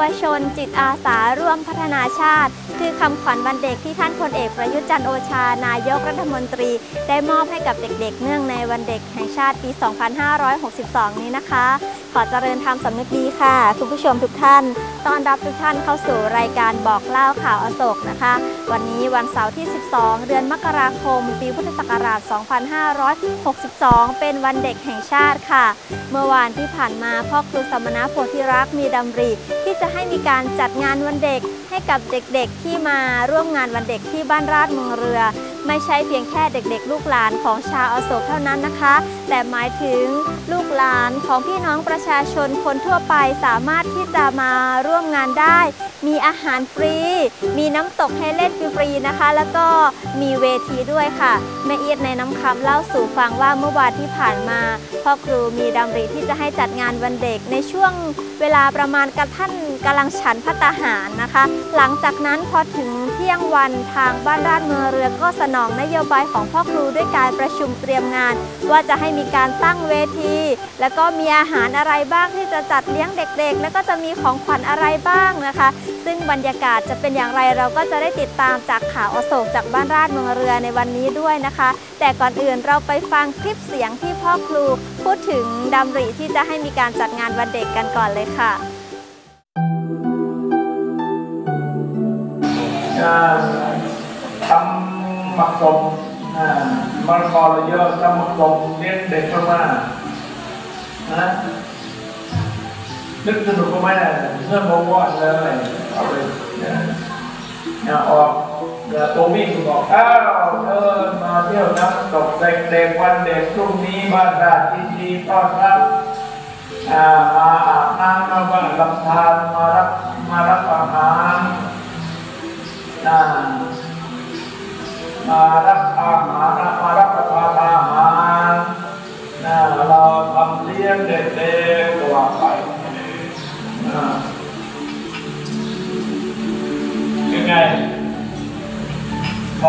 วชน จิตอาสาร่วมพัฒนาชาติ คือคำขวัญวันเด็กที่ท่านพลเอกประยุทธ์จันโอชา นายกรัฐมนตรี ได้มอบให้กับเด็กๆ เนื่องในวันเด็กแห่งชาติปี 2562 นี้นะคะ ขอเจริญธรรมสำนึกดีค่ะ คุณผู้ชมทุกท่าน ต้อนรับทุกท่านเข้าสู่รายการบอกเล่าข่าวอโศกนะคะ วันนี้วันเสาร์ที่ 12 เดือนมกราคม ปีพุทธศักราช 2562 เป็นวันเด็กแห่งชาติค่ะ เมื่อวานที่ผ่านมาพ่อครูสมณะโพธิรักษ์มีดำริ ที่จะให้มีการจัดงานวันเด็กให้กับเด็กๆ ที่มาร่วมงานวันเด็กที่บ้านราชเมืองเรือ ไม่ใช่เพียงแค่เด็กๆลููกหลานของชาวอโศกเท่านั้นนะคะ แต่หมายถึงลูกหลานของพี่น้องประชาชนคนทั่วไปสามารถที่จะมาร่วมงานได้ มีอาหารฟรี มีน้ำตกให้เล่นฟรีๆนะคะ แล้วก็มีเวทีด้วยค่ะ แม่เอียดในน้ำคำเล่าสู่ฟังว่าเมื่อวานที่ผ่านมาพ่อครูมีดำริที่จะให้จัดงานวันเด็กในช่วงเวลาประมาณกระท่านกำลังฉันพัตตาหารนะคะ หลังจากนั้นพอถึงเที่ยงวันทางบ้านราชเมืองเรือก็สนองนโยบายของพ่อครูด้วยการประชุมเตรียมงาน ว่าจะให้มีการตั้งเวที แล้วก็มีอาหารอะไรบ้างที่จะจัดเลี้ยงเด็กๆ แล้วก็จะมีของขวัญอะไรบ้างนะคะซึ่งบรรยากาศจะเป็นอย่างไรเราก็จะได้ติดตามจากข่าวอโศกจากบ้านราชเมืองเรือในวันนี้ด้วยนะคะ แต่ก่อนอื่นเราไปฟังคลิปเสียงที่พ่อครู พูดถึงดำริที่จะให้มีการจัดงานวันเด็กกันก่อนเลยค่ะทำมักกลมามะละกอเรเยอะทำมักกลมเลี้ยงเด็กเข้ามานะ นึกสนุกก็ไม่ได้เพื่อนบอกว่าเลยเอาเลยนะเนี่ยออกเนี่ยตัววิ่งบอกอ้าวเดินมาเที่ยวน้ำตกเด็กๆวันเด็กพรุ่งนี้บ้านราชินีต้อนรับมาอาบน้ำมาบ้านลำธารมารับมารับอาหารมารับอาหารมารับประทานอาหาร ยังไงพ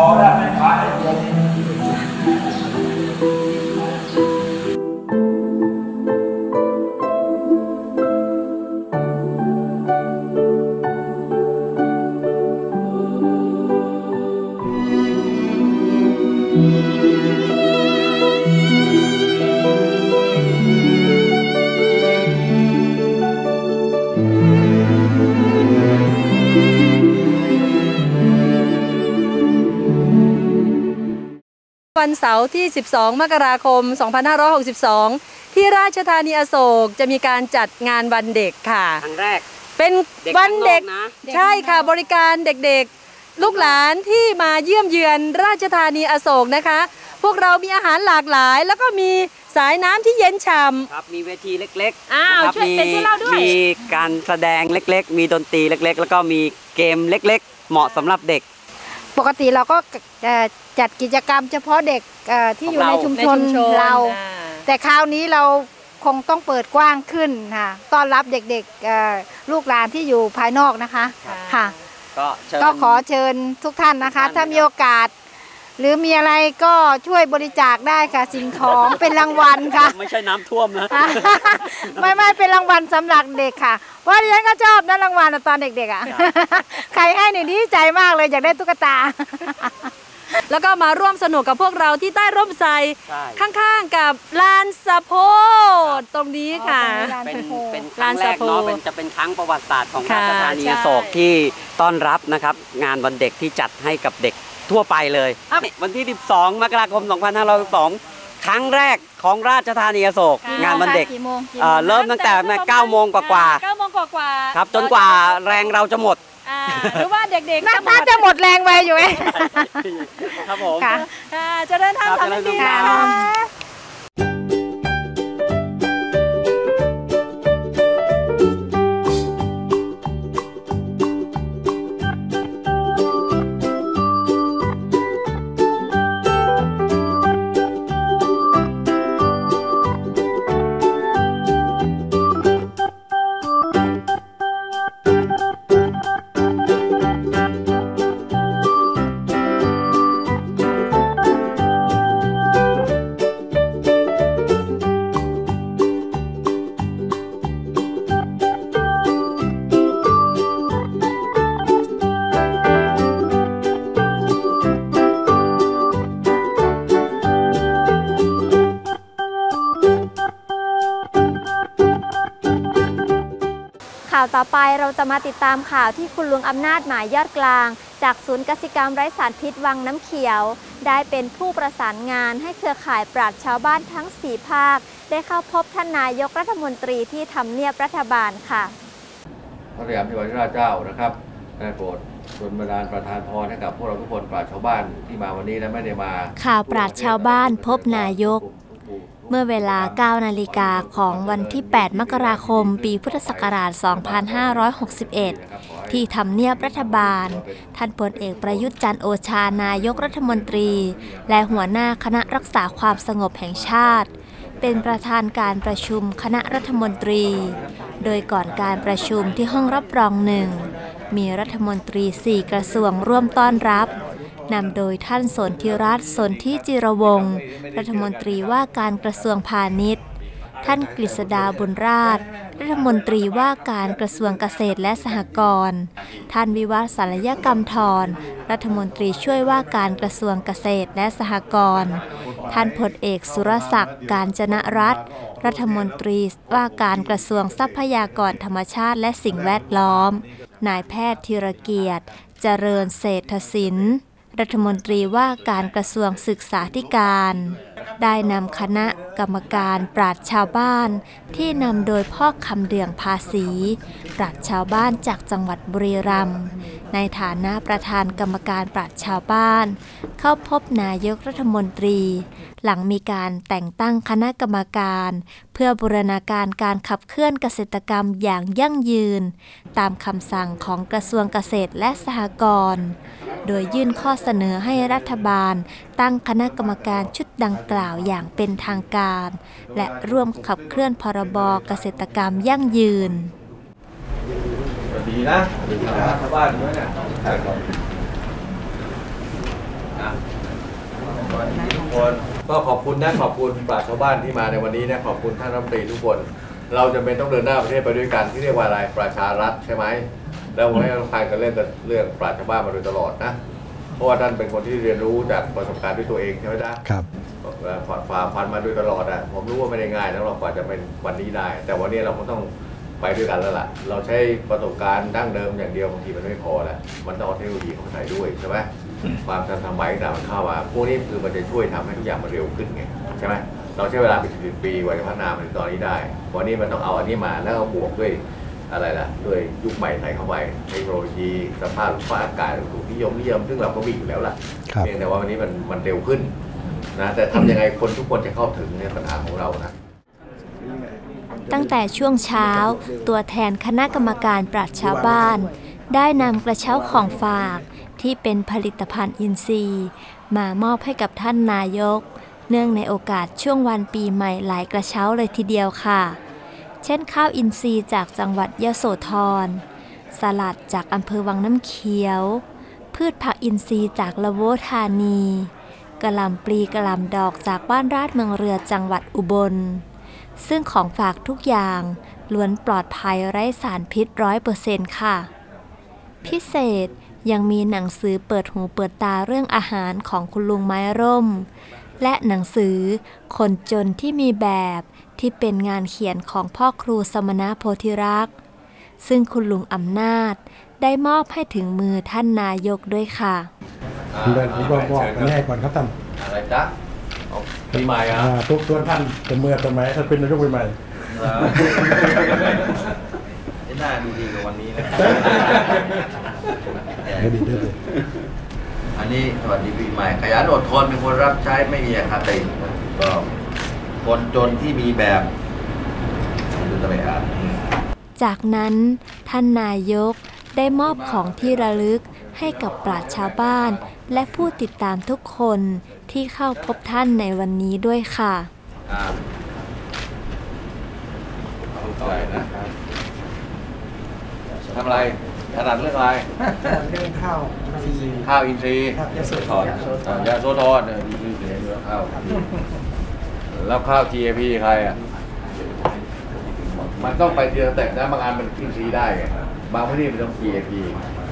วันเสาร์ที่ 12 มกราคม 2562 ที่ราชธานีอโศกจะมีการจัดงานวันเด็กค่ะครั้งแรก เป็นเด็กวันเด็กข้างนอกนะใช่ค่ะบริการเด็กๆ ลูกหลานที่มาเยี่ยมเยือนราชธานีอโศกนะคะ พวกเรามีอาหารหลากหลาย แล้วก็มีสายน้ำที่เย็นฉ่ำครับมีเวทีเล็กๆอ้าวนะครับช่วยมีเป็นช่วยเล่าด้วยมีการแสดงเล็กๆ มีดนตรีเล็กๆ แล้วก็มีเกมเล็ก ๆ เหมาะสำหรับเด็ก ปกติเราก็เอ่อจัดกิจกรรมเฉพาะเด็กเอ่อที่อยู่ในของเราชุมในชนชุมชนเราอ่าแต่คราวนี้เราคงต้องเปิดกว้างขึ้นค่ะต้อนรับเด็กๆเอ่อลูกหลานที่อยู่ภายนอกนะคะค่ะ ก็เชิญก็ขอเชิญทุกท่านนะคะทุกท่านถ้ามีโอกาส หรือมีอะไรก็ช่วยบริจาคได้ค่ะ สิ่งของเป็นรางวัลค่ะ ไม่ใช่น้ำท่วมนะ ไม่ไม่เป็นรางวัลสำหรับเด็กค่ะเพราะดิฉันก็ชอบนะรางวัลตอนเด็กๆอะ ใครให้นี่ดีใจมากเลยอยากได้ตุ๊กตา แล้วก็มาร่วมสนุกกับพวกเราที่ใต้ร่มไทรใช่ ข้างๆกับลานสะโพดตรงนี้ค่ะอ๋อตรงนี้ลานเป็นโพเป็นครั้งแรกลานสะโพเนาะเป็นจะเป็นครั้งประวัติศาสตร์ของค่ะราชธานีใช่อโศกที่ต้อนรับนะครับ งานวันเด็กที่จัดให้กับเด็ก ทั่วไปเลย วันที่ 12 มกราคม 2562 ครั้งแรกของราชธานีอโศกค่ะงานวันเด็กกี่โมงกี่โมงเอ่อเริ่มตั้งแต่9โมงกว่าเก้าโมงกว่าๆครับจนกว่าแรงเราจะหมดอ่าหรือว่าเด็กๆน่าจะหมน่าดจะหมดแรงไปอยู่เองครับผมค่ะค่ะเจะเดินทางครับทำให้ดีเจริญนะธรรคะ มาติดตามข่าวที่คุณลุงอำนาจหมายยอดกลาง จากศูนย์กสิกรรมไร้สารพิษวังน้ำเขียว ได้เป็นผู้ประสานงานให้เครือข่ายปราชญ์ชาวบ้านทั้ง 4 ภาค ได้เข้าพบท่านนายกรัฐมนตรีที่ทำเนียบรัฐบาลค่ะ พระสยามเทวราชเจ้านะครับได้โปรดดลบันดาลประทานพรให้กับพวกเราทุกคนปราชญ์ชาวบ้านที่มาวันนี้และไม่ได้มา ข่าวปราชญ์ชาวบ้านพบนายก เมื่อเวลา 9 นาฬิกาของวันที่ 8 มกราคม ปีพุทธศักราช 2561 ที่ทำเนียบรัฐบาล ท่านพลเอกประยุทธ์จันโอชานายกรัฐมนตรี และหัวหน้าคณะรักษาความสงบแห่งชาติ เป็นประธานการประชุมคณะรัฐมนตรี โดยก่อนการประชุมที่ห้องรับรองหนึ่ง มีรัฐมนตรี 4 กระทรวงร่วมต้อนรับ นำโดยท่านสนธิรัตน์สนธิจิรวงศ์รัฐมนตรีว่าการกระทรวงพาณิชย์ ท่านกฤษดาบุญราช รัฐมนตรีว่าการกระทรวงเกษตรและสหกรณ์ ท่านวิวัฒน์สารยกรรมทร รัฐมนตรีช่วยว่าการกระทรวงเกษตรและสหกรณ์ ท่านพลเอกสุรศักดิ์การจนรัตน์รัฐมนตรีว่าการกระทรวงทรัพยากรธรรมชาติและสิ่งแวดล้อม นายแพทย์ธีรเกียรติ เจริญเศรษฐศิลป์ รัฐมนตรีว่าการกระทรวงศึกษาธิการ ได้นำคณะกรรมการปราชชาวบ้าน ที่นำโดยพ่อคำเดืองภาษี ปราชชาวบ้านจากจังหวัดบุรีรัมย์ในฐานะประธานกรรมการปราชชาวบ้าน เข้าพบนายกรัฐมนตรี หลังมีการแต่งตั้งคณะกรรมการ เพื่อบูรณาการการขับเคลื่อนเกษตรกรรมอย่างยั่งยืน ตามคำสั่งของกระทรวงเกษตรและสหกรณ์โดยยื่นข้อเสนอให้รัฐบาล ตั้งคณะกรรมการชุดดังกล่าวอย่างเป็นทางการ และร่วมขับเคลื่อนพรบเกษตรกรรมยั่งยืนดีนะชาวบ้านด้วยเนี่ยนะสวัสดีทุกคนก็ขอบคุณนะขอบคุณปราชญ์ชาวบ้านที่มาในวันนี้นะขอบคุณท่านรัฐมนตรีทุกคน เราจะเป็นต้องเดินหน้าประเทศไปด้วยกันที่เรียกว่าอะไรประชารัฐใช่ไหมแล้วผมให้ทานกันเรื่นเรื่องปราชญ์ชาวบ้านมาโดยตลอดนะ เพราะว่าท่านเป็นคนที่เรียนรู้จากประสบการณ์ด้วยตัวเองใช่ไหมจ๊ะครับฝ่าฝ่าฟันมาโดยตลอดอะผมรู้ว่าไม่ได้ง่ายนะเรากว่าจะเป็นวันนี้ได้ แต่วันนี้เราก็ต้องไปด้วยกันแล้วล่ะ เราใช้ประสบการณ์ดั้งเดิมอย่างเดียวบางทีมันไม่พอแหละมันต้องเอาเทคโนโลยีเข้ามาใส่ด้วยใช่ไหมความทันสมัยต่างๆมันเข้ามาพวกนี้คือมันจะช่วยทำให้ทุกอย่างมันเร็วขึ้นไงใช่ไหมเราใช้เวลาเป็นสิบปีกว่าจะพัฒนามาถึงตอนนี้ได้ วันนี้มันต้องเอาอันนี้มาแล้วก็บวกด้วย อะไรล่ะด้วยยุคใหม่ใส่เข้าไปเทคโนโลยีสภาพฟ้าอากาศถูกนิยมนิยม ซึ่งเราก็มีอยู่แล้วล่ะครับเพียงแต่ว่าวันนี้มันมันเร็วขึ้นนะแต่ทำยังไงคนทุกคนจะเข้าถึงเนี่ยปัญหาของเรานะตั้งแต่ช่วงเช้า ตัวแทนคณะกรรมการปราชญ์ชาวบ้าน ได้นำกระเช้าของฝากที่เป็นผลิตภัณฑ์อินทรีย์ มามอบให้กับท่านนายก เนื่องในโอกาสช่วงวันปีใหม่หลายกระเช้าเลยทีเดียวค่ะเช่นข้าวอินทรีย์จากจังหวัดยโสธร สลัดจากอำเภอวังน้ำเขียว พืชผักอินทรีย์จากละโวธานีกระลำปลีกระลำดอกจากบ้านราชเมืองเรือจังหวัดอุบล ซึ่งของฝากทุกอย่างล้วนปลอดภัยไร้สารพิษร้อยเปอร์เซ็นต์ค่ะ พิเศษยังมีหนังสือเปิดหูเปิดตาเรื่องอาหารของคุณลุงไม้ร่ม และหนังสือคนจนที่มีแบบ ที่เป็นงานเขียนของพ่อครูสมณโพธิรักษ์ ซึ่งคุณลุงอำนาจได้มอบให้ถึงมือท่านนายกด้วยค่ะเดินผมบอกบอกแม่ก่อนครับท่านอะไรจ๊ะเอาปีใหม่อะอ่าทุกตัวท่านเป็นเมื่อต้นไม้ท่านเป็นนายกใหม่นี่น่าดูดีกว่าวันนี้นะๆไม่ดีด้วยเลยอันนี้สวัสดีปีใหม่ขยันอดทนเป็นคนรับใช้ไม่มีอคติก็ คนจนที่มีแบบดูตะเบะอ่านจากนั้นท่านนายกได้มอบของที่ระลึกให้กับปราชญ์ชาวบ้าน และผู้ติดตามทุกคนที่เข้าพบท่านในวันนี้ด้วยค่ะอ่าเข้าใจนะทำอะไรถนัดเรื่องอะไรเรื่องข้าวฟรีข้าวอินทรีย์ครับยาโสธรอ่ายาโซทอนเนี่ยดีๆเลยข้าว แล้วข้าว GAP ใครอะ มันต้องไปทีละสเต็ปนะบางอันมันอินทรีย์ได้ไงบางพื้นที่มันต้อง GAP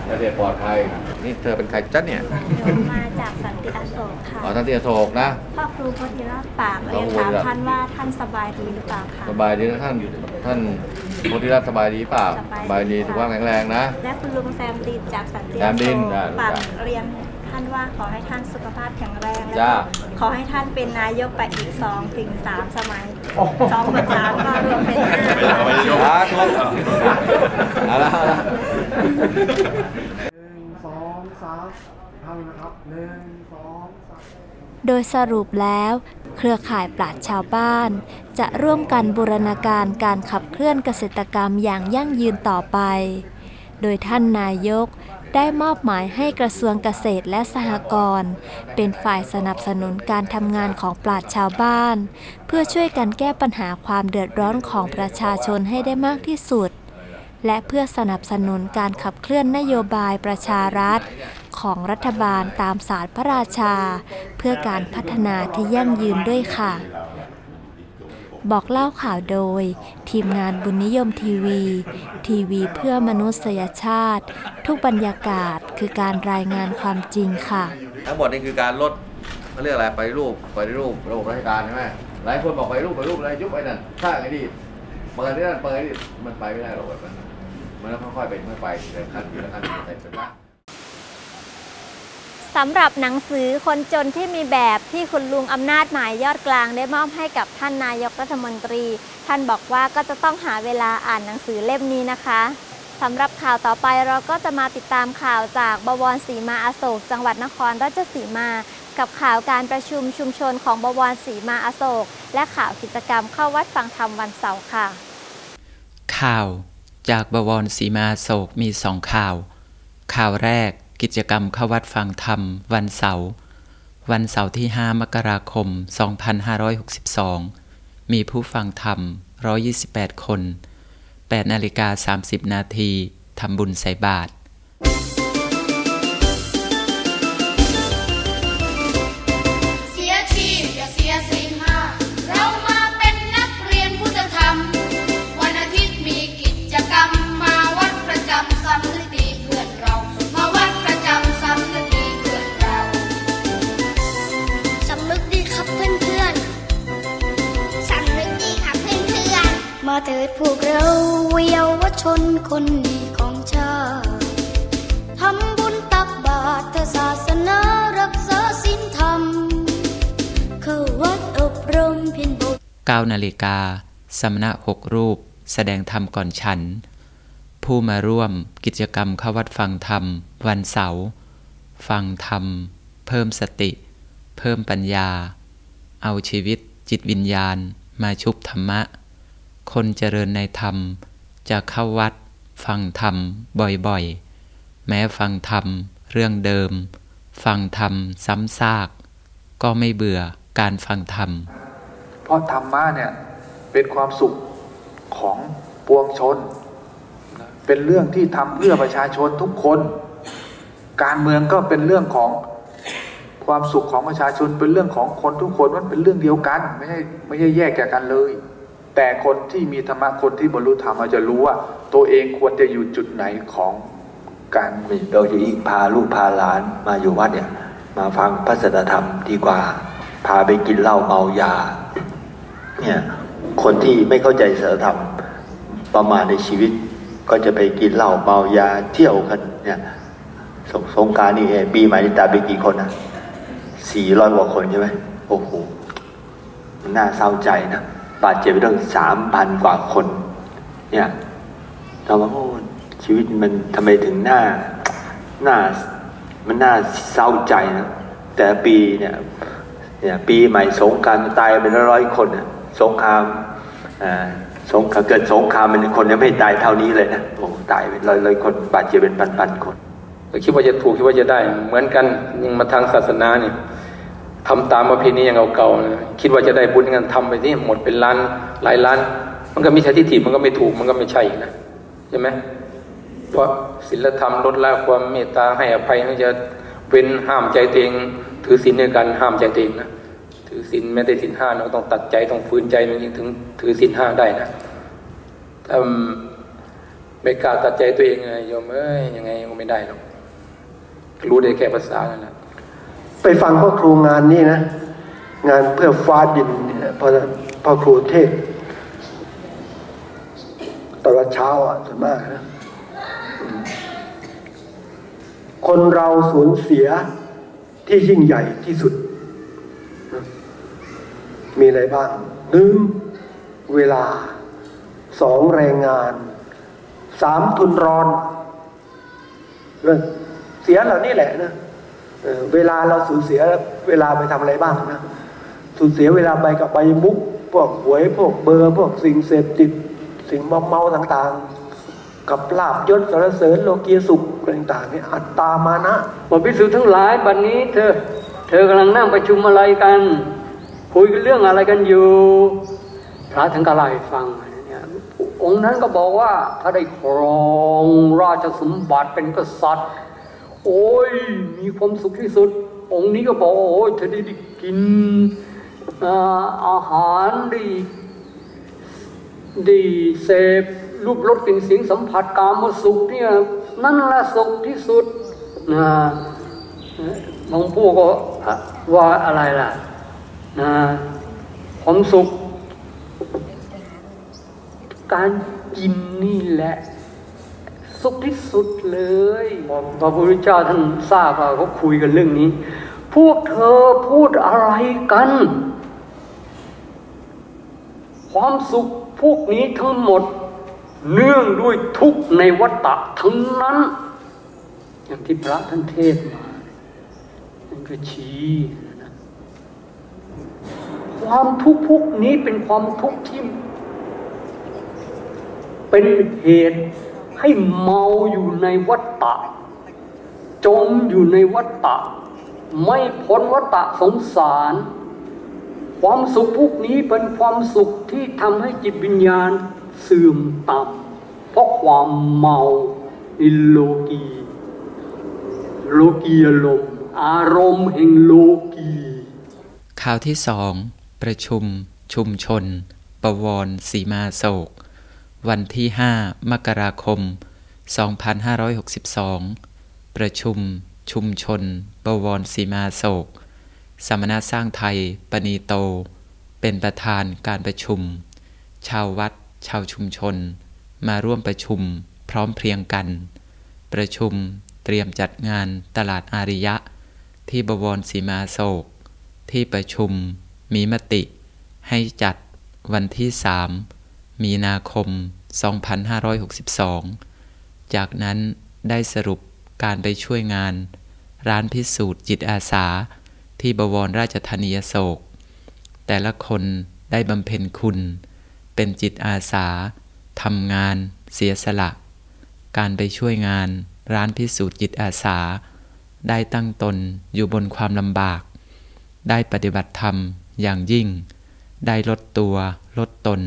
และเด็กปลอดภัยนี่เธอเป็นใครจ๊ะเนี่ยหนูมาจากสันติอโศกค่ะอ๋อท่านที่อโศกนะพ่อครูพธิราชปากเรียนถามท่านว่าท่านสบายดีหรือเปล่าคะสบายดีนะท่านท่านโพธิรัตน์สบายดีเปล่าสบายดีสบายดีสุขภาพแข็งแรงนะ และคุณลุงแซมดินจากสันติแซมดินอโศกได้ฝากได้เรียน ท่านว่าขอให้ท่านสุขภาพแข็งแรงและจ้า ขอให้ท่านเป็นนายกไปอีกสองถึงสามสมัยสองกับสามก็รวมเป็นห้าสาธุเอาละเอาละ หนึ่งสองสามทำนะครับหนึ่งสองสาม โดยสรุปแล้ว เครือข่ายปราชญ์ชาวบ้าน จะร่วมกันบูรณาการการขับเคลื่อนเกษตรกรรมอย่างยั่งยืนต่อไป โดยท่านนายก ได้มอบหมายให้กระทรวงเกษตรและสหกรณ์เป็นฝ่ายสนับสนุนการทำงานของปราชญ์ชาวบ้าน เพื่อช่วยกันแก้ปัญหาความเดือดร้อนของประชาชนให้ได้มากที่สุด และเพื่อสนับสนุนการขับเคลื่อนนโยบายประชารัฐ ของรัฐบาลตามศาสตร์พระราชา เพื่อการพัฒนาที่ยั่งยืนด้วยค่ะ บอกเล่าข่าวโดย ทีมงานบุญนิยมทีวี ทีวีเพื่อมนุษยชาติ ทุกบรรยากาศคือการรายงานความจริงค่ะ ทั้งหมดนี่คือการลดเขาเรียกอะไรไปรูปไปรูประบบราชการใช่ไหมหลายคนบอกไปรูปไปรูปอะไรยุบไปนั่นสร้างไอ้นี่เปิดนี่นั่นเปิดนี่มันไปไม่ได้หรอกแบบนั้นมันต้องค่อยๆเป็นค่อยๆไปทีละขั้นทีละขั้นทีละขั้นเป็นละ สำหรับหนังสือคนจนที่มีแบบที่คุณลุงอำนาจหมายยอดกลางได้มอบให้กับท่านนายกรัฐมนตรี ท่านบอกว่าก็จะต้องหาเวลาอ่านหนังสือเล่มนี้นะคะสำหรับข่าวต่อไปเราก็จะมาติดตามข่าวจากบวรศรีมาอโศก จังหวัดนครราชสีมา กับข่าวการประชุมชุมชนของบวรศรีมาอโศก และข่าวกิจกรรมเข้าวัดฟังธรรมวันเสาร์ค่ะ ข่าวจากบวรศรีมาโศกมีสองข่าว ข่าวแรก กิจกรรมเข้าวัดฟังธรรม วันเสาร์วันเสาร์ที่ 5 มกราคม 2562 มีผู้ฟังธรรม 128 คน 8 นาฬิกา 30 นาทีทำบุญใส่บาตร เถิดพวกเราเยาวชนคนดีของชาติทำบุญตักบาตรศาสนารักษาศีลธรรม เข้าวัดอบรมเพียรบท9นาฬิกาสมณะหกรูป แสดงธรรมก่อนฉัน ผู้มาร่วมกิจกรรมเข้าวัดฟังธรรม วันเสาร์ฟังธรรม เพิ่มสติ เพิ่มปัญญา เอาชีวิตจิตวิญญาณมาชุบธรรมะ คนเจริญในธรรม จะเข้าวัด ฟังธรรมบ่อยๆ แม้ฟังธรรม เรื่องเดิม ฟังธรรม ซ้ำซาก ก็ไม่เบื่อการฟังธรรม เพราะธรรมะเนี่ยเป็นความสุขของปวงชน เป็นเรื่องที่ทำเพื่อประชาชนทุกคน การเมืองก็เป็นเรื่องของความสุขของประชาชนเป็นเรื่องของคนทุกคนมันเป็นเรื่องเดียวกัน ไม่ใช่ไม่ใช่แยกจากกันเลย แต่คนที่มีธรรมะคนที่บรรลุธรรมอาจจะรู้ว่า ตัวเองควรจะอยู่จุดไหนของการเมืองโดยที่พาลูกพาหลานมาอยู่วัดเนี่ย มาฟังพระสัจธรรมดีกว่า พาไปกินเหล้าเมายา เนี่ยคนที่ไม่เข้าใจสัจธรรมประมาณในชีวิต ก็จะไปกินเหล้าเมายาเที่ยวกันเนี่ยสงสงการนี่เองปีใหม่นี่ตายไปกี่คนนะสี่ร้อยกว่าคนใช่ไหมโอ้โหน่าเศร้าใจนะ บาดเจ็บไปตั้งสามพันกว่าคน เนี่ยเราว่าโอ้ชีวิตมันทำไมถึงหน้าหน้ามันน่าเศร้าใจนะแต่ปีเนี่ยเนี่ยปีใหม่สงการตายเป็นร้อยคนสงครามอ่าสงเกิดสงครามเป็นคนยังไม่ตายเท่านี้เลยนะโอ้ตายเป็นร้อยคนบาดเจ็บเป็นพันๆคนก็คิดว่าจะถูกคิดว่าจะได้ เหมือนกันยังมาทางศาสนาเนี่ย ทำตามประเพณีอย่างเก่าๆนะคิดว่าจะได้บุญกันทำไปที่หมดเป็นล้านหลายล้าน มันก็มีใช่ทิฏฐิมันก็ไม่ถูกมันก็ไม่ใช่นะใช่ไหมเพราะศีลธรรมลดละความเมตตาให้อภัยมันจะเว้นห้ามใจตัวเอง ถือศีลในการห้ามใจตัวเองนะถือศีลแม้แต่ศีลห้าเราต้องตัดใจต้องฝืนใจมันจึงถึงถือศีลห้าได้นะถ้าไม่กล้าตัดใจตัวเองเลยโยมเอ้ยยังไงก็ไม่ได้หรอกรู้ได้แค่ภาษานั่นแหละ ไปฟังพ่อครูงานนี่นะ งานเพื่อฟ้าดินเนี่ยพอพ่อครูเทศตอนเช้าอะส่วนมากนะคนเราสูญเสียที่ยิ่งใหญ่ที่สุด มีอะไรบ้างหนึ่งเวลาสองแรงงานสามทุนรอนเรื่องเสียเหล่านี้แหละนะ เวลาเราสูญเสียเวลาไปทำอะไรบ้างนะสูญเสียเวลาไปกับใบมุกพวกหวยพวกเบอร์ พวกสิ่งเสพติดสิ่งมอมเมาต่างๆ กับลาบยศสารเสริญโลกียสุขต่างๆนี่อัตตามานะบอกพิสูจน์ทั้งหลายบัดนนี้เธอ เธอกำลังนั่งประชุมอะไรกัน คุยกันเรื่องอะไรกันอยู่พระทั้งก็เล่าให้ฟังองค์นั้นก็บอกว่าถ้าได้ครองราชสมบัติเป็นกษัตริย์ โอ้ยมีความสุขที่สุด องค์นี้ก็บอกโอ้ยเธอได้กินอาหารด้ได้เสพรูปรสกลิ่นเสียงสัมผัสกามสุขเนี่ยนั่นแหละสุขที่สุดนะบางพวกก็ว่าอะไรล่ะนะความสุข การกินนี่แหละ สุขที่สุดเลยพระพุทธเจ้าท่านทราบว่าเขาคุยกันเรื่องนี้ พวกเธอพูดอะไรกัน ความสุขพวกนี้ทั้งหมด เนื่องด้วยทุกในวัฏฏะทั้งนั้น อย่างที่พระท่านเทศมานั่นก็ชี้ความทุกข์พวกนี้เป็นความทุกข์ที่เป็นเหตุ ให้เมาอยู่ในวัฏฏะจมอยู่ในวัฏฏะไม่พ้นวัฏฏะสงสาร ความสุขพวกนี้เป็นความสุขที่ทำให้จิตวิญญาณเสื่อมต่ำเพราะความเมาในโลกีโลกีอารมณ์อารมณ์แห่งโลกีข่าวที่สอง ประชุม ชุมชน ประวรสีมาโศก วันที่ 5 มกราคม 2562 ประชุม ชุมชนประวรสีมาโศก สมณะสร้างไทย ปณีโต เป็นประธานการประชุม ชาววัด ชาวชุมชน มาร่วมประชุมพร้อมเพรียงกัน ประชุมเตรียมจัดงานตลาดอาริยะ ที่บวรสีมาโศก ที่ประชุมมีมติ ให้จัดวันที่ 3 มีนาคม 2562 จากนั้นได้สรุปการไปช่วยงาน ร้านพิสูจน์จิตอาสา ที่บวรราชธานีอโศก แต่ละคนได้บำเพ็ญคุณ เป็นจิตอาสาทำงาน เสียสละ การไปช่วยงาน ร้านพิสูจน์จิตอาสา ได้ตั้งตนอยู่บนความลำบาก ได้ปฏิบัติธรรมอย่างยิ่ง ได้ลดตัวลดตน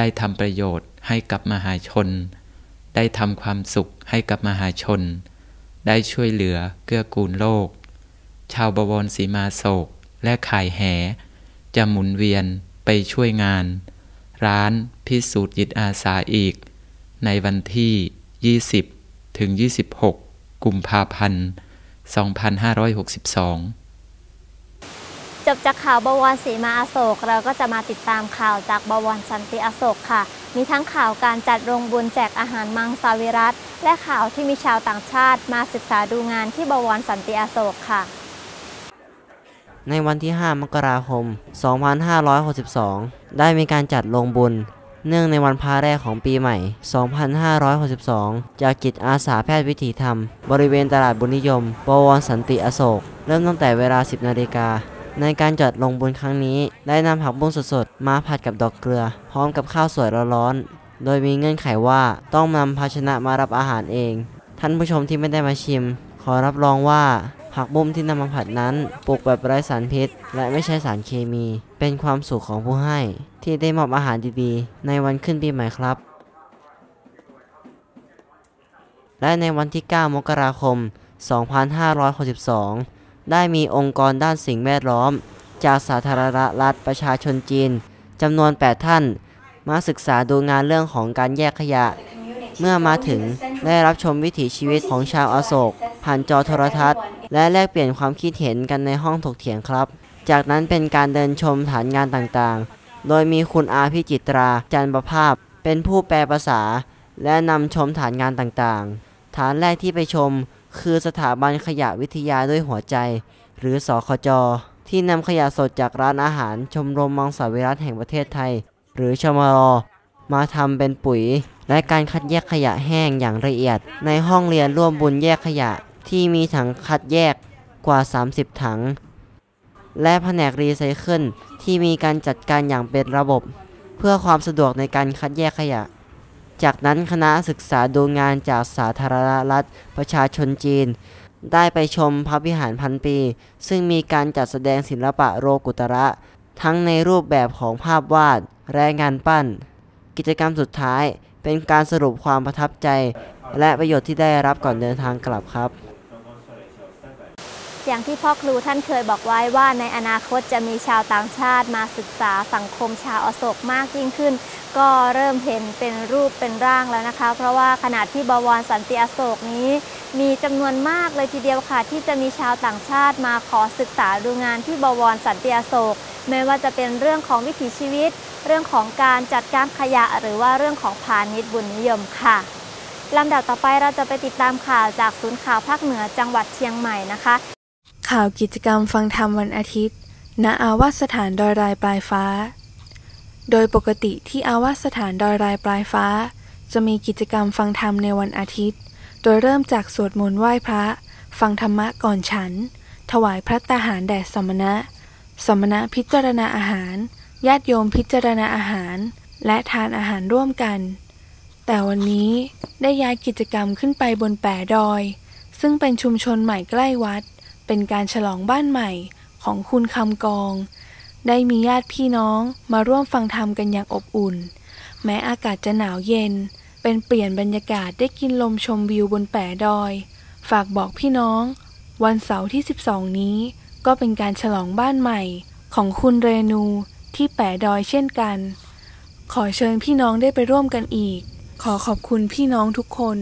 ได้ทำประโยชน์ให้กับมหาชน ได้ทำความสุขให้กับมหาชน ได้ช่วยเหลือเกื้อกูลโลก ชาวบวรสีมาโศกและขายแห จะหมุนเวียนไปช่วยงาน ร้านพิสูจน์จิตอาสาอีก ในวันที่ 20 ถึง 26 กุมภาพันธ์ 2562 จบจากข่าวบวรศรีมาอโศก เราก็จะมาติดตามข่าวจากบวรสันติอโศกค่ะ มีทั้งข่าวการจัดโรงบุญแจกอาหารมังสวิรัตและข่าวที่มีชาวต่างชาติมาศึกษาดูงานที่บวรสันติอโศกค่ะ ในวันที่ 5 มกราคม 2562 ได้มีการจัดโรงบุญ เนื่องในวันพาแรกของปีใหม่ 2562 จากกิจอาสาแพทย์วิถีธรรม บริเวณตลาดบุญนิยม บวรสันติอโศกเริ่มตั้งแต่เวลา 10 นาฬิกา ในการจัดลงบุญครั้งนี้ ได้นำผักบุ้งสดๆ มาผัดกับดอกเกลือ พร้อมกับข้าวสวยร้อนๆ โดยมีเงื่อนไขว่าต้องนำภาชนะมารับอาหารเอง ท่านผู้ชมที่ไม่ได้มาชิม ขอรับรองว่าผักบุ้งที่นำมาผัดนั้นปลูกแบบไร้สารพิษ และไม่ใช้สารเคมี เป็นความสุขของผู้ให้ ที่ได้มอบอาหารดีๆ ในวันขึ้นปีใหม่ครับ และในวันที่ 9 มกราคม 2562 ได้มีองค์กรด้านสิ่งแวดล้อม จากสาธารณรัฐประชาชนจีนจำนวน 8 ท่าน มาศึกษาดูงานเรื่องของการแยกขยะ เมื่อมาถึงได้รับชมวิถีชีวิตของชาวอโศก ผ่านจอโทรทัศน์ และแลกเปลี่ยนความคิดเห็นกันในห้องถกเถียงครับ จากนั้นเป็นการเดินชมฐานงานต่างๆ โดยมีคุณอาพิจิตราจันประภาพ เป็นผู้แปลภาษา และนำชมฐานงานต่างๆ ฐานแรกที่ไปชม คือสถาบันขยะวิทยาด้วยหัวใจ หรือสอคจ ที่นำขยะสดจากร้านอาหาร ชมรมมังสวิรัตแห่งประเทศไทย หรือชมรมาทำเป็นปุ๋ย และการคัดแยกขยะแห้งอย่างละเอียด ในห้องเรียนร่วมบุญแยกขยะที่มีถังคัดแยกกว่า 30 ถัง และแผนกรีไซเคิลที่มีการจัดการอย่างเป็นระบบ เพื่อความสะดวกในการคัดแยกขยะ จากนั้นคณะศึกษาดูงานจากสาธารณรัฐประชาชนจีน ได้ไปชมพระวิหารพันปี ซึ่งมีการจัดแสดงศิลปะโรกุตระ ทั้งในรูปแบบของภาพวาดและงานปั้น กิจกรรมสุดท้ายเป็นการสรุปความประทับใจ และประโยชน์ที่ได้รับก่อนเดินทางกลับครับ อย่างที่พ่อครูท่านเคยบอกไว้ว่าในอนาคตจะมีชาวต่างชาติมาศึกษาสังคมชาวอโศกมากยิ่งขึ้น ก็เริ่มเห็นเป็นรูปเป็นร่างแล้วนะคะ เพราะว่าขณะที่บวรสันติอโศกนี้ มีจำนวนมากเลยทีเดียวค่ะ ที่จะมีชาวต่างชาติมาขอศึกษาดูงานที่บวรสันติอโศกไม่ว่าจะเป็นเรื่องของวิถีชีวิต เรื่องของการจัดการขยะหรือว่าเรื่องของพาณิชย์บุญนิยมค่ะลำดับต่อไปเราจะไปติดตามข่าวจากศูนย์ข่าวภาคเหนือจังหวัดเชียงใหม่นะคะ ข่าวกิจกรรมฟังธรรมวันอาทิตย์ ณ อาวาสถานดอยรายปลายฟ้า โดยปกติที่อาวาสถานดอยรายปลายฟ้า จะมีกิจกรรมฟังธรรมในวันอาทิตย์ โดยเริ่มจากสวดมนต์ไหว้พระ ฟังธรรมะก่อนฉัน ถวายพระตาหารแด่สมณะ สมณะพิจารณาอาหาร ญาติโยมพิจารณาอาหาร และทานอาหารร่วมกัน แต่วันนี้ได้ย้ายกิจกรรมขึ้นไปบนแปดอย ซึ่งเป็นชุมชนใหม่ใกล้วัด เป็นการฉลองบ้านใหม่ของคุณคำกอง ได้มีญาติพี่น้องมาร่วมฟังธรรมกันอย่างอบอุ่น แม้อากาศจะหนาวเย็น เป็นเปลี่ยนบรรยากาศได้กินลมชมวิวบนแปดอย ฝากบอกพี่น้อง วันเสาร์ที่ 12 นี้ ก็เป็นการฉลองบ้านใหม่ของคุณเรนูที่แปดอยเช่นกัน ขอเชิญพี่น้องได้ไปร่วมกันอีก ขอขอบคุณพี่น้องทุกคน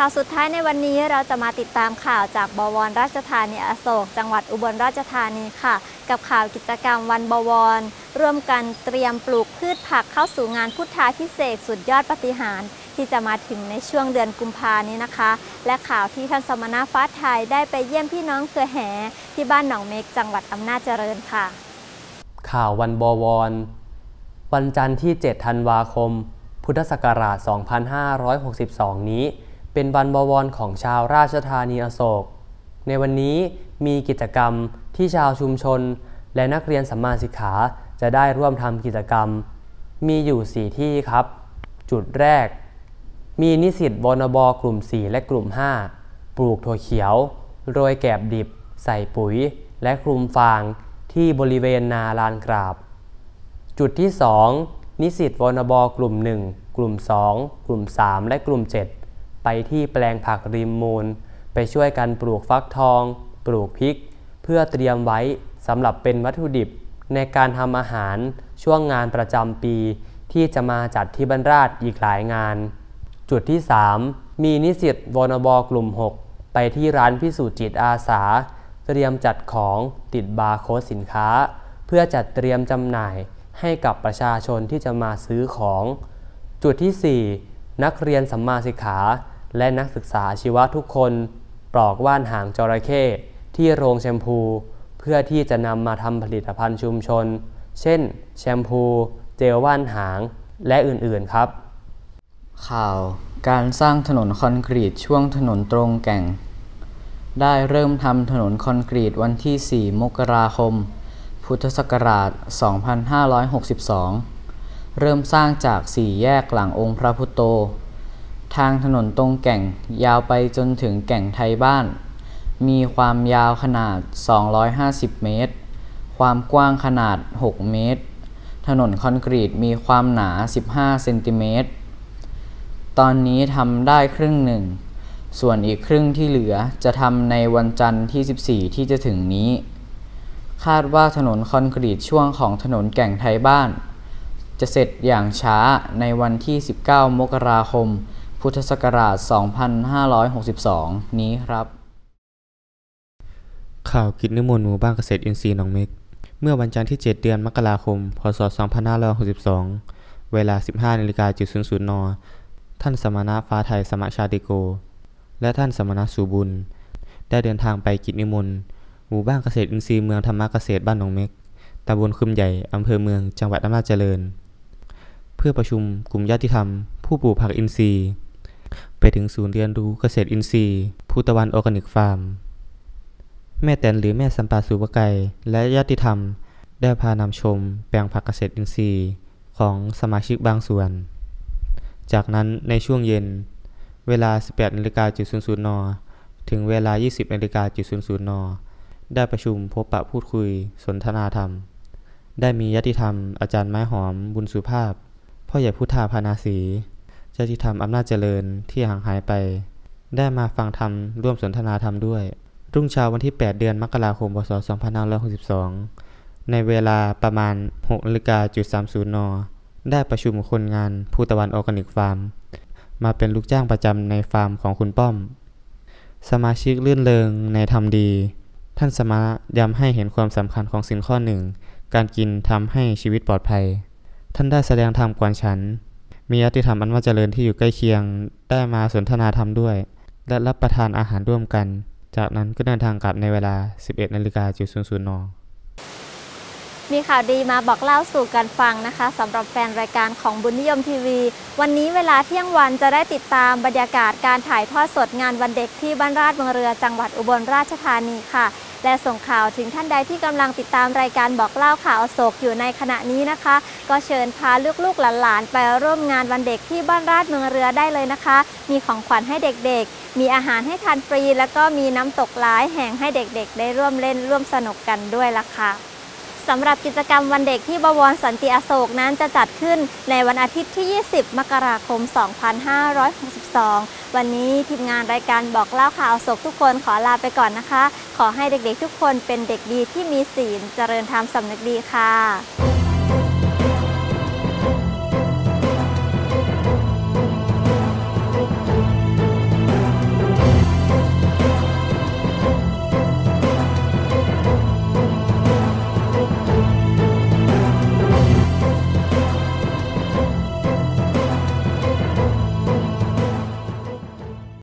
ข่าวสุดท้ายในวันนี้เราจะมาติดตามข่าวจากบวรราชธานีอโศก จังหวัดอุบลราชธานีค่ะ กับข่าวกิจกรรมวันบวร ร่วมกันเตรียมปลูกพืชผักเข้าสู่งานพุทธาพิเศษสุดยอดปฏิหารที่จะมาถึงในช่วงเดือนกุมภานี้นะคะ และข่าวที่ท่านสมณะฟ้าไทยได้ไปเยี่ยมพี่น้องเครือแห่ที่บ้านหนองเมกจังหวัดอำนาจเจริญค่ะ ข่าววันบวร วันจันทร์ที่ 7 ธันวาคม พุทธศักราช 2562 นี้ เป็นวันบวรของชาวราชธานีอโศก ในวันนี้มีกิจกรรมที่ชาวชุมชน และนักเรียนสัมมาสิกขาจะได้ร่วมทำกิจกรรม มีอยู่ 4 ที่ครับ จุดแรก มีนิสิตวนบกลุ่ม 4 และกลุ่ม 5 ปลูกถั่วเขียว โรยแกบดิบ ใส่ปุ๋ย และคลุมฟางที่บริเวณนาลานกราบ จุดที่ 2 นิสิตวนบกลุ่ม 1 กลุ่ม 2 กลุ่ม 3 และกลุ่ม 7 ไปที่แปลงผักริมมูล ไปช่วยกันปลูกฟักทอง ปลูกพริก เพื่อเตรียมไว้สำหรับเป็นวัตถุดิบ ในการทำอาหารช่วงงานประจำปี ที่จะมาจัดที่บรรราชอีกหลายงาน จุดที่ 3 มีนิสิตวนบกลุ่ม 6 ไปที่ร้านพิสูจน์จิตอาสา เตรียมจัดของติดบาร์โค้ดสินค้า เพื่อจัดเตรียมจำหน่ายให้กับประชาชนที่จะมาซื้อของ จุดที่ 4 นักเรียนสัมมาสิกขา และนักศึกษาชีวะทุกคนปลอกว่านหางจระเข้ที่โรงแชมพู เพื่อที่จะนำมาทำผลิตภัณฑ์ชุมชน เช่น แชมพู เจลว่านหาง และอื่นๆครับ ข่าว การสร้างถนนคอนกรีตช่วงถนนตรงแก่ง ได้เริ่มทำถนนคอนกรีตวันที่ 4 มกราคม พุทธศักราช 2562 เริ่มสร้างจากสี่แยกหลังองค์พระพุทโธ ทางถนนตรงแก่งยาวไปจนถึงแก่งไทยบ้าน มีความยาวขนาด 250 เมตร ความกว้างขนาด 6 เมตร ถนนคอนกรีตมีความหนา 15 เซนติเมตร ตอนนี้ทำได้ครึ่งหนึ่ง ส่วนอีกครึ่งที่เหลือจะทำในวันจันทร์ที่ 14 ที่จะถึงนี้ คาดว่าถนนคอนกรีตช่วงของถนนแก่งไทยบ้าน จะเสร็จอย่างช้าในวันที่ 19 มกราคม พุทธศักราช 2562 นี้ครับ ข่าวกิจนิมนต์หมู่บ้านเกษตรอินทรีย์หนองเม็ก เมื่อวันจันทร์ที่ 7 เดือนมกราคม พศ 2562 เวลา 15นาฬิกาจุด00น ท่านสมณะฟ้าไทยสมชาติโก และท่านสมณะสูบุญ ได้เดินทางไปกิจนิมนต์หมู่บ้านเกษตรอินทรีย์เมืองธรรมะเกษตรบ้านหนองเม็ก ตำบลคึมใหญ่ อำเภอเมือง จังหวัดอำนาจเจริญ เพื่อประชุมกลุ่มญาติธรรม ผู้ปลูกผักอินทรีย์ ถึงศูนย์เรียนรู้เกษตรอินทรีย์ภูตะวันออร์แกนิกฟาร์ม แม่แตนหรือแม่สัมปาสูบไกและญาติธรรม ได้พานำชมแปลงผักเกษตรอินทรีย์ของสมาชิกบางส่วน จากนั้นในช่วงเย็น เวลา 18นาฬิกาจุด00น ถึงเวลา 20นาฬิกาจุด00น ได้ประชุมพบปะพูดคุย สนทนาธรรม ได้มีญาติธรรมอาจารย์ไม้หอมบุญสุภาพ พ่อใหญ่พุทธาพานาสี ญาติธรรมอำนาจเจริญที่ห่างหายไป ได้มาฟังธรรมร่วมสนทนาธรรมด้วย รุ่งเช้าวันที่ 8 เดือนมกราคมพศ2562 ในเวลาประมาณ6นาฬิกาจุด30นได้ประชุมคนงานภูตะวันออร์แกนิกฟาร์ม มาเป็นลูกจ้างประจำในฟาร์มของคุณป้อม สมาชิกลื่นเริงในทำดี ท่านสมาย้ำให้เห็นความสำคัญของสิ่งข้อหนึ่ง การกินทำให้ชีวิตปลอดภัย ท่านได้แสดงธรรมกวนฉัน มีญาติธรรมอันว่าเจริญที่อยู่ใกล้เคียง ได้มาสนทนาธรรมด้วย และรับประทานอาหารร่วมกัน จากนั้นก็เดินทางกลับในเวลา 11นาฬิกาจุด00นมีข่าวดีมาบอกเล่าสู่กันฟังนะคะสำหรับแฟนรายการของบุญนิยมทีวี วันนี้เวลาเที่ยงวันจะได้ติดตามบรรยากาศการถ่ายทอดสดงานวันเด็กที่บ้านราชเมืองเรือจังหวัดอุบลราชธานีค่ะ และส่งข่าวถึงท่านใดที่กำลังติดตามรายการบอกเล่าข่าวโศกอยู่ในขณะนี้นะคะ ก็เชิญพาลูกๆหลานๆไปร่วมงานวันเด็กที่บ้านราชเมืองเรือได้เลยนะคะ มีของขวัญให้เด็กๆ มีอาหารให้ทานฟรี แล้วก็มีน้ำตกหลายแห่งให้เด็กๆ ได้ร่วมเล่นร่วมสนุกกันด้วยล่ะค่ะ สำหรับกิจกรรมวันเด็กที่บวรสันติอโศกนั้นจะจัดขึ้นในวันอาทิตย์ที่ 20 มกราคม 2562 วันนี้ทีมงานรายการบอกเล่าข่าวโศกทุกคนขอลาไปก่อนนะคะ ขอให้เด็กๆทุกคนเป็นเด็กดีที่มีศีลเจริญธรรมสำนึกดีค่ะ